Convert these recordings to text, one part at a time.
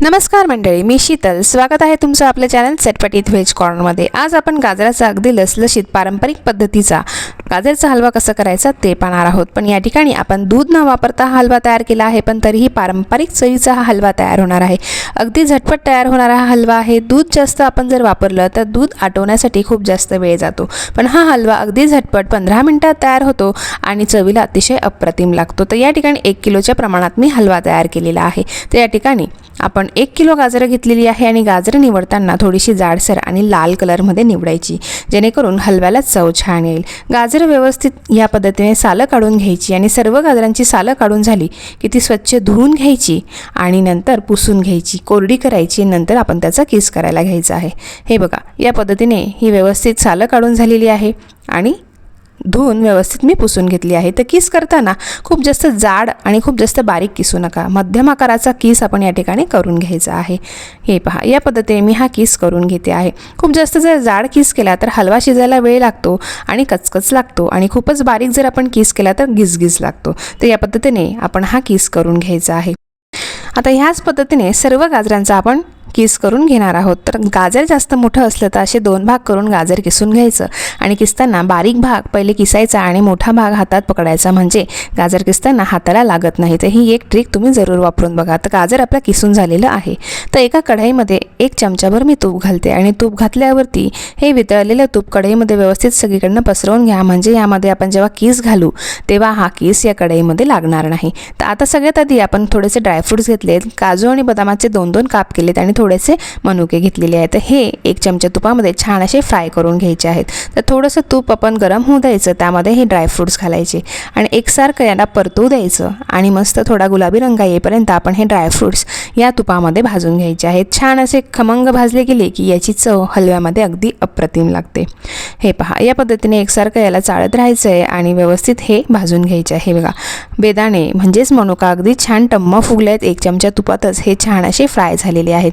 नमस्कार मंडळी मी शीतल. स्वागत आहे तुमचं आपल्या चॅनल चटपटीत व्हेज कॉर्नरमध्ये आज आपण गाजराचा अगदी लसलशीत पारंपरिक पद्धतीचा गाजरचा हलवा कसा करायचा ते पाहणार आहोत. पण या ठिकाणी आपण दूध न वापरता हा हलवा तयार केला आहे पण तरीही पारंपरिक चवीचा हा हलवा तयार होणार आहे. अगदी झटपट तयार होणारा हा हलवा आहे. दूध जास्त आपण जर वापरलं तर दूध आटवण्यासाठी खूप जास्त वेळ जातो. पण हा हलवा अगदी झटपट पंधरा मिनटात तयार होतो आणि चवीला अतिशय अप्रतिम लागतो. तर या ठिकाणी एक किलोच्या प्रमाणात मी हलवा तयार केलेला आहे. तर या ठिकाणी आपण एक किलो गाजरं घेतलेली आहे आणि गाजरं निवडताना थोडीशी जाडसर आणि लाल कलरमध्ये निवडायची जेणेकरून हलव्याला चव छान येईल. गाजर व्यवस्थित या पद्धतीने सालं काढून घ्यायची आणि सर्व गाजरांची सालं काढून झाली की ती स्वच्छ धुवून घ्यायची आणि नंतर पुसून घ्यायची कोरडी करायची नंतर आपण त्याचा किस करायला घ्यायचा आहे. हे बघा या पद्धतीने ही व्यवस्थित सालं काढून झालेली आहे आणि धुवून व्यवस्थित मी पुसून घेतली आहे. तर किस करताना खूप जास्त जाड आणि खूप जास्त बारीक किसू नका. मध्यम आकाराचा किस आपण या ठिकाणी करून घ्यायचा आहे. हे पहा या पद्धतीने मी हा किस करून घेते आहे. खूप जास्त जर जाड किस केला तर हलवा शिजायला वेळ लागतो आणि कचकच लागतो आणि खूपच बारीक जर आपण किस केला तर गिजगिज लागतो. तर या पद्धतीने आपण हा किस करून घ्यायचा आहे. आता ह्याच पद्धतीने सर्व गाजरांचा आपण किस करून घेणार आहोत? तर गाजर जास्त मोठं असलं तर असे दोन भाग करून गाजर किसून घ्यायचं आणि किसताना बारीक भाग पहिले किसायचा आणि मोठा भाग हातात पकडायचा. म्हणजे गाजर किसताना हाताला लागत नाही. तर ही एक ट्रिक तुम्ही जरूर वापरून बघा. तर गाजर आपलं किसून झालेलं आहे. तर एका कढाईमध्ये एक चमचाभर मी तूप घालते आणि तूप घातल्यावरती हे वितळलेलं तूप कढईमध्ये व्यवस्थित सगळीकडनं पसरवून घ्या. म्हणजे यामध्ये आपण जेव्हा किस घालू तेव्हा हा किस या कढईमध्ये लागणार नाही. तर आता सगळ्यात आधी आपण थोडेसे ड्रायफ्रुट्स घेतलेत. काजू आणि बदामाचे दोन दोन काप केलेत आणि थोडेसे मनुके घेतलेले आहेत. हे एक चमचा तुपामध्ये छान असे फ्राय करून घ्यायचे आहेत. तर थोडंसं तूप आपण गरम होऊ द्यायचं त्यामध्ये हे ड्रायफ्रुट्स घालायचे. आणि एकसारखं याला परतवू द्यायचं आणि मस्त थोडा गुलाबी रंग येईपर्यंत आपण हे ड्रायफ्रुट्स या तुपामध्ये भाजून घ्यायचे आहेत. छान असे खमंग भाजले गेले की याची चव हलव्यामध्ये अगदी अप्रतिम लागते. हे पहा या पद्धतीने एकसारखं याला चाळत राहायचं आहे आणि व्यवस्थित हे भाजून घ्यायचे आहे. बघा बेदाणे म्हणजेच मनुका अगदी छान टम्म फुगले आहेत एक चमचा तुपातच हे छान असे फ्राय झालेले आहेत.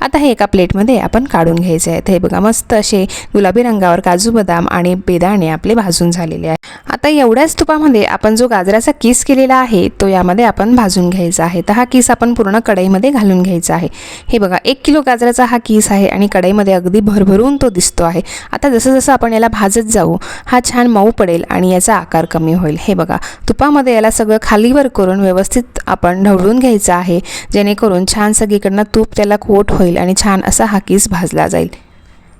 आता हे एका प्लेटमध्ये आपण काढून घ्यायचे आहेत. हे बघा मस्त असे गुलाबी रंगावर काजू बदाम आणि बेदाणे आपले भाजून झालेले आहे आता एवढ्याच तुपामध्ये आपण जो गाजराचा किस केलेला आहे तो यामध्ये आपण भाजून घ्यायचा आहे. तर हा किस आपण पूर्ण कढईमध्ये घालून घ्यायचा आहे. हे बघा एक किलो गाजराचा हा किस आहे आणि कढईमध्ये अगदी भरभरून तो दिसतो आहे. आता जसं जसं आपण याला भाजत जाऊ हा छान मऊ पडेल आणि याचा आकार कमी होईल. हे बघा तुपामध्ये याला सगळं खालीवर करून व्यवस्थित आपण ढवळून घ्यायचं आहे जेणेकरून छान सगळीकडनं तूप त्याला कोट होईल होईल आणि छान असा हा किस भाजला जाईल.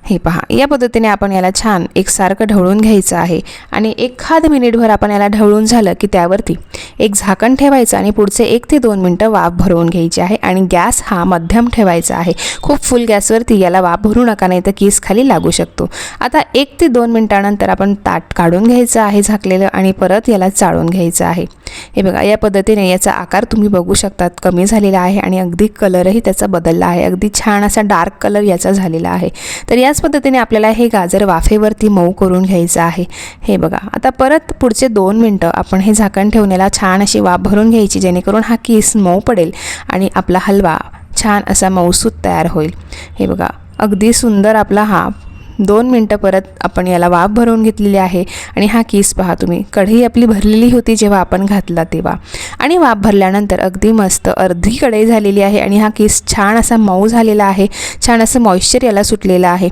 हे पहा या पद्धतीने आपण याला छान एकसारखं ढवळून घ्यायचं आहे आणि एखाद मिनिटभर आपण याला ढवळून झालं की त्यावरती एक झाकण ठेवायचं आणि पुढचे एक ते दोन मिनटं वाफ भरवून घ्यायची आहे आणि गॅस हा मध्यम ठेवायचा आहे. खूप फुल गॅसवरती याला वाफ भरू नका नाही तर केस खाली लागू शकतो. आता एक ते दोन मिनटानंतर आपण ताट काढून घ्यायचं आहे झाकलेलं आणि परत याला चाळून घ्यायचं आहे. हे बघा या पद्धतीने याचा आकार तुम्ही बघू शकतात. कमी झालेला आहे आणि अगदी कलरही त्याचा बदलला आहे. अगदी छान असा डार्क कलर याचा झालेला आहे. तर याच पद्धतीने आपल्याला हे गाजर वाफेवरती मऊ करून घ्यायचं आहे. हे बघा आता परत पुढचे दोन मिनटं आपण हे झाकण ठेवण्याला छान अशी वाफ भरून घ्यायची जेणेकरून हा किस मऊ पडेल आणि आपला हलवा छान असा मऊसूत तयार होईल. हे बघा अगदी सुंदर आपला हा दोन मिनटं परत आपण याला वाफ भरवून घेतलेली आहे. आणि हा किस पहा तुम्ही. कढई आपली भरलेली होती जेव्हा आपण घातला तेव्हा. आणि वाफ भरल्यानंतर अगदी मस्त अर्धी कढई झालेली आहे. आणि हा किस छान असा मऊ झालेला आहे. छान असं मॉइश्चर याला सुटलेलं आहे.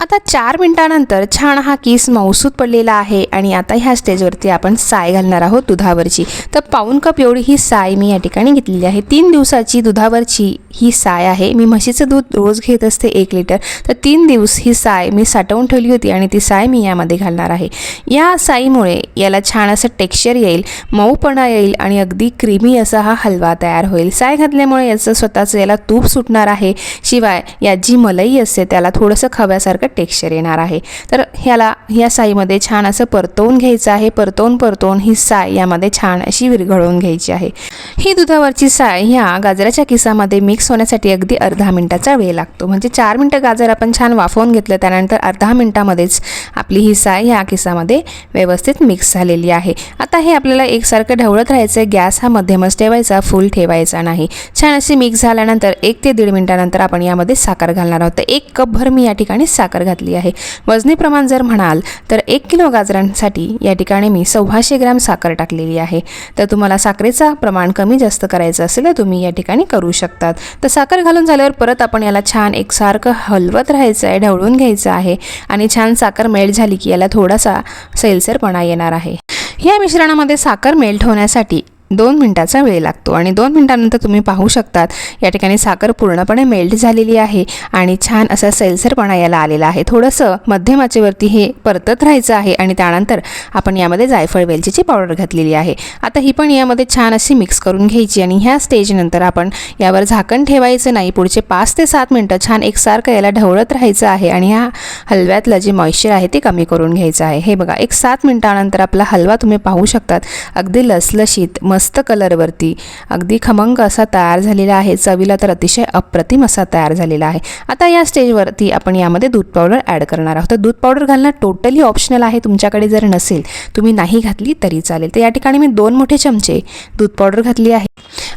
आता चार मिनटानंतर छान हा किस मौसूद पडलेला आहे आणि आता ह्या स्टेजवरती आपण साय घालणार आहोत दुधावरची. तर पाऊन कप एवढी ही साय मी या ठिकाणी घेतलेली आहे. तीन दिवसाची दुधावरची ही साय आहे. मी म्हशीचं दूध रोज घेत असते एक लिटर. तर तीन दिवस ही साय मी साठवून ठेवली होती आणि ती साय मी यामध्ये घालणार आहे. या साईमुळे याला छान असं टेक्स्चर येईल मऊपणा येईल आणि अगदी क्रीमी असा हा हलवा तयार होईल. साय घातल्यामुळे याचं स्वतःचं याला तूप सुटणार आहे. शिवाय यात जी मलई असते त्याला थोडंसं खव्यासारखं टेक्स्चर येणार आहे. तर ह्याला ह्या साईमध्ये छान असं परतवून घ्यायचं आहे. परतवून परतवून ही साय यामध्ये छान अशी विरघळवून घ्यायची आहे. ही दुधावरची साय ह्या गाजराच्या किसामध्ये मिक्स होण्यासाठी अगदी अर्धा मिनटाचा वेळ लागतो. म्हणजे चार मिनटं गाजर आपण छान वाफवून घेतलं त्यानंतर अर्धा मिनटामध्येच आपली ही साय ह्या किसामध्ये व्यवस्थित मिक्स झालेली आहे. आता हे आपल्याला एकसारखं ढवळत राहायचं आहे गॅस हा मध्यमच ठेवायचा फुल ठेवायचा नाही. छान अशी मिक्स झाल्यानंतर एक ते दीड मिनटानंतर आपण यामध्ये साखर घालणार आहोत. तर एक कपभर मी या ठिकाणी साखर साखर घातली आहे. वजनी प्रमाण जर म्हणाल तर एक किलो गाजरांसाठी या ठिकाणी मी सव्वाशे ग्रॅम साखर टाकलेली आहे. तर तुम्हाला साखरेचा प्रमाण कमी जास्त करायचं असेल तर तुम्ही या ठिकाणी करू शकतात. तर साखर घालून झाल्यावर परत आपण याला छान एकसारखं हलवत राहायचं आहे ढवळून घ्यायचं आहे आणि छान साखर मेल्ट झाली की याला थोडासा सैलसरपणा येणार आहे. या मिश्रणामध्ये साखर मेल्ट होण्यासाठी दोन मिनटाचा वेळ लागतो. आणि दोन मिनटानंतर तुम्ही पाहू शकतात या ठिकाणी साखर पूर्णपणे मेल्ट झालेली आहे आणि छान असा सैलसरपणा याला आलेला आहे. थोडंसं मध्यमाचेवरती हे परतत राहायचं आहे आणि त्यानंतर आपण यामध्ये जायफळ वेलचीची पावडर घातलेली आहे. आता ही पण यामध्ये छान अशी मिक्स करून घ्यायची आणि ह्या स्टेजनंतर आपण यावर झाकण ठेवायचं नाही. पुढचे पाच ते सात मिनटं छान एकसारखं याला ढवळत राहायचं आहे आणि ह्या हलव्यातलं जे मॉइश्चर आहे ते कमी करून घ्यायचं आहे. हे बघा एक सात मिनटानंतर आपला हलवा तुम्ही पाहू शकतात. अगदी लसलशीत मस्त कलरवरती. अगदी खमंग असा तयार झालेला आहे. चवीला तर अतिशय अप्रतिम असा तयार झालेला आहे. आता या स्टेजवरती आपण यामध्ये दूध पावडर ॲड करणार आहोत. तर दूध पावडर घालणं टोटली ऑप्शनल आहे. तुमच्याकडे जर नसेल तुम्ही नाही घातली तरी चालेल. तर या ठिकाणी मी दोन मोठे चमचे दूध पावडर घातली आहे.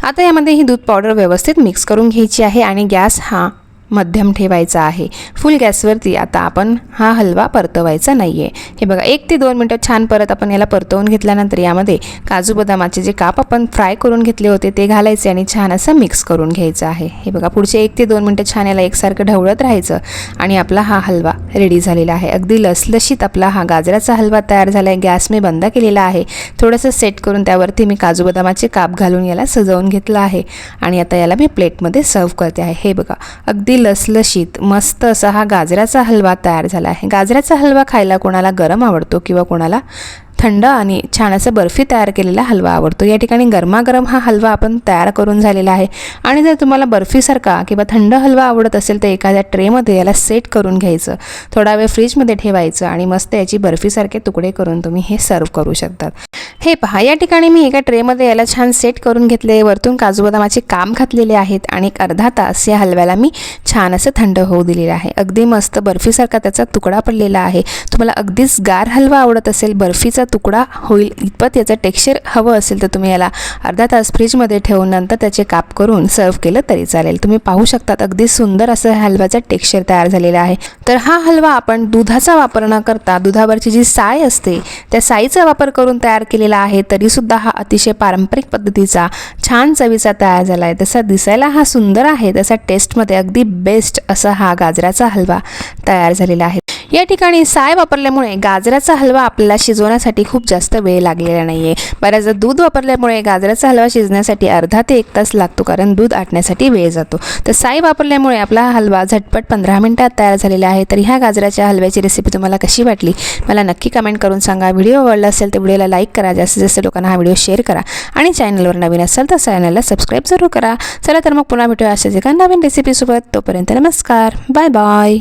आता यामध्ये ही दूध पावडर व्यवस्थित मिक्स करून घ्यायची आहे आणि गॅस हा मध्यम ठेवायचा आहे. फुल गॅसवरती आता आपण हा हलवा परतवायचा नाही आहे हे बघा एक ते दोन मिनटं छान परत आपण याला परतवून घेतल्यानंतर यामध्ये काजू बदामाचे जे काप आपण फ्राय करून घेतले होते ते घालायचे आणि छान असं मिक्स करून घ्यायचं आहे. हे बघा पुढचे एक ते दोन मिनटं छान याला एकसारखं ढवळत राहायचं आणि आपला हा हलवा रेडी झालेला आहे. अगदी लसलशीत आपला हा गाजराचा हलवा तयार झाला आहे गॅस मी बंद केलेला आहे. थोडंसं सेट करून त्यावरती मी काजू बदामाचे काप घालून याला सजवून घेतलं आहे आणि आता याला मी प्लेटमध्ये सर्व करते आहे. हे बघा अगदी लसलशीत मस्त असा हा गाजराचा हलवा तयार झाला आहे. गाजराचा हलवा खायला कोणाला गरम आवडतो किंवा कोणाला थंड आणि छान असं बर्फी तयार केलेला हलवा आवडतो. या ठिकाणी गरमागरम हा हलवा आपण तयार करून झालेला आहे. आणि जर तुम्हाला बर्फीसारखा किंवा थंड हलवा आवडत असेल तर एखाद्या ट्रेमध्ये याला सेट करून घ्यायचं. थोडा वेळ फ्रीजमध्ये ठेवायचं आणि मस्त याची बर्फीसारखे तुकडे करून तुम्ही हे सर्व करू शकतात हे पहा या ठिकाणी मी एका ट्रेमध्ये याला छान सेट करून घेतले. वरतून काजू बदामाचे काम घातलेले आहेत आणि एक अर्धा तास या हलव्याला मी छान असं थंड होऊ दिलेलं आहे. अगदी मस्त बर्फीसारखा त्याचा तुकडा पडलेला आहे. तुम्हाला अगदीच गार हलवा आवडत असेल बर्फीचा तुकडा होईल. इतपत याचं टेक्स्चर हवं असेल तर तुम्ही याला अर्धा तास फ्रीजमध्ये ठेवून नंतर त्याचे काप करून सर्व केलं तरी चालेल. तुम्ही पाहू शकतात अगदी सुंदर असं हलव्याचं टेक्स्चर तयार झालेला आहे. तर हा हलवा आपण दुधाचा वापर न करता दुधावरची जी साय असते त्या साईचा वापर करून तयार केलेला आहे तरीसुद्धा हा अतिशय पारंपरिक पद्धतीचा छान चवीचा तयार झाला आहे तसा दिसायला हा सुंदर आहे. तसा टेस्टमध्ये अगदी बेस्ट असा हा गाजराचा हलवा तयार झालेला आहे. या ठिकाणी साय वापरल्यामुळे गाजराचा हलवा आपल्याला शिजवण्यासाठी खूप जास्त वेळ लागलेला नाही आहे बऱ्याचदा दूध वापरल्यामुळे गाजराचा हलवा शिजण्यासाठी अर्धा ते एक तास लागतो कारण दूध आटण्यासाठी वेळ जातो. तर साय वापरल्यामुळे आपला हलवा झटपट पंधरा मिनटात तयार झालेला आहे. तर ह्या गाजराच्या हलव्याची रेसिपी तुम्हाला कशी वाटली? मला नक्की कमेंट करून सांगा. व्हिडिओ आवडला असेल तर व्हिडिओला लाईक करा. जास्तीत जास्त लोकांना हा व्हिडिओ शेअर करा. आणि चॅनलवर नवीन असेल तर चॅनलला सबस्क्राईब जरूर करा. चला तर मग पुन्हा भेटूया अशाच एका नवीन रेसिपीसोबत तोपर्यंत नमस्कार. Bye bye